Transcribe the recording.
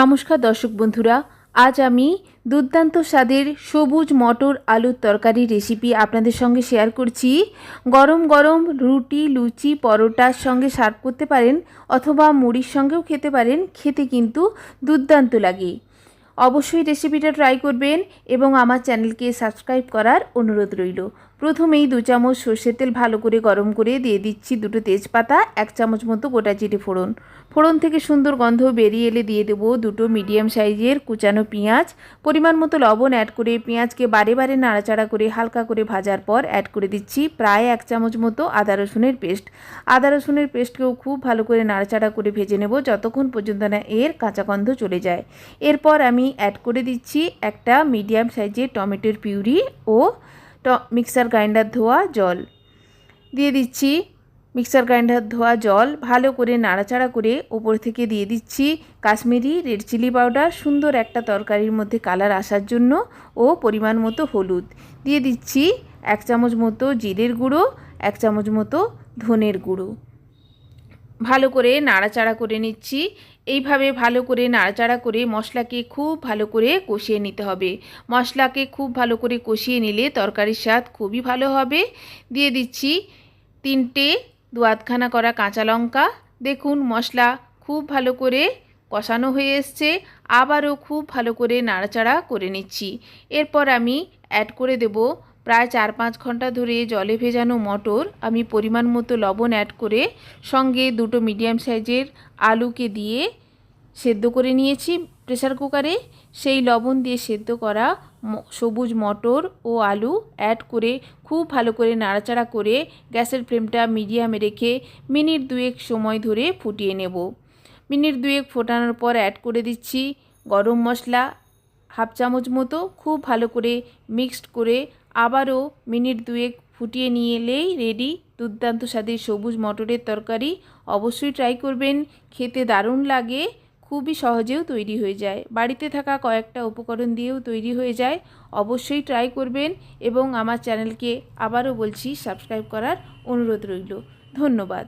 নমস্কার দর্শক বন্ধুরা, আজ আমি দুর্দান্ত স্বাদের সবুজ মটর আলুর তরকারি রেসিপি আপনাদের সঙ্গে শেয়ার করছি। গরম গরম রুটি, লুচি, পরোটার সঙ্গে সার্ভ করতে পারেন অথবা মুড়ির সঙ্গেও খেতে পারেন, খেতে কিন্তু দুর্দান্ত লাগে। অবশ্যই রেসিপিটা ট্রাই করবেন এবং আমার চ্যানেলকে সাবস্ক্রাইব করার অনুরোধ রইল। প্রথমেই দু চামচ সর্ষের তেল ভালো করে গরম করে দিয়ে দিচ্ছি দুটো তেজপাতা, এক চামচ মতো গোটা জিরে ফোড়ন। ফোড়ন থেকে সুন্দর গন্ধ বেরিয়ে এলে দিয়ে দেবো দুটো মিডিয়াম সাইজের কুচানো পেঁয়াজ। পরিমাণ মতো লবণ অ্যাড করে পেঁয়াজকে বারে বারে নাড়াচাড়া করে হালকা করে ভাজার পর অ্যাড করে দিচ্ছি প্রায় এক চামচ মতো আদা রসুনের পেস্ট। আদা রসুনের পেস্টকেও খুব ভালো করে নাড়াচাড়া করে ভেজে নেব যতক্ষণ পর্যন্ত না এর কাঁচা গন্ধ চলে যায়। এরপর আমি অ্যাড করে দিচ্ছি একটা মিডিয়াম সাইজের টমেটোর পিউরি ও মিক্সার গ্রাইন্ডার ধোয়া জল। দিয়ে দিচ্ছি মিক্সার গ্রাইন্ডার ধোয়া জল, ভালো করে নাড়াচাড়া করে ওপর থেকে দিয়ে দিচ্ছি কাশ্মীরি রেড চিলি পাউডার সুন্দর একটা তরকারির মধ্যে কালার আসার জন্য ও পরিমাণ মতো হলুদ। দিয়ে দিচ্ছি এক চামচ মতো জিরের গুঁড়ো, এক চামচ মতো ধনের গুঁড়ো। ভালো করে নাড়াচাড়া করে নিচ্ছি। এইভাবে ভালো করে নাড়াচাড়া করে মশলাকে খুব ভালো করে কষিয়ে নিতে হবে। মশলাকে খুব ভালো করে কষিয়ে নিলে তরকারির স্বাদ খুবই ভালো হবে। দিয়ে দিচ্ছি তিনটে দু আধখানা করা কাঁচা লঙ্কা। দেখুন মশলা খুব ভালো করে কষানো হয়ে এসছে। আবারও খুব ভালো করে নাড়াচাড়া করে নিচ্ছি। এরপর আমি অ্যাড করে দেব প্রায় চার পাঁচ ঘণ্টা ধরে জলে ভেজানো মটর আমি পরিমাণ মতো লবণ অ্যাড করে সঙ্গে দুটো মিডিয়াম সাইজের আলুকে দিয়ে সেদ্ধ করে নিয়েছি প্রেসার কুকারে সেই লবণ দিয়ে সেদ্ধ করা সবুজ মটর ও আলু অ্যাড করে খুব ভালো করে নাড়াচাড়া করে গ্যাসের ফ্লেমটা মিডিয়ামে রেখে মিনিট দুয়েক সময় ধরে ফুটিয়ে নেব। মিনিট দুয়েক ফোটানোর পর অ্যাড করে দিচ্ছি গরম মশলা, হাফ চামচ মতো, খুব ভালো করে মিক্সড করে আবারও মিনিট দুয়েক ফুটিয়ে নিয়ে এলেই রেডি দুর্দান্ত স্বাদের সবুজ মটরের তরকারি অবশ্যই ট্রাই করবেন। খেতে দারুণ লাগে। খুবই সহজেও তৈরি হয়ে যায়। বাড়িতে থাকা কয়েকটা উপকরণ দিয়েও তৈরি হয়ে যায়। অবশ্যই ট্রাই করবেন এবং আমার চ্যানেলকে আবারও বলছি সাবস্ক্রাইব করার অনুরোধ রইল। ধন্যবাদ।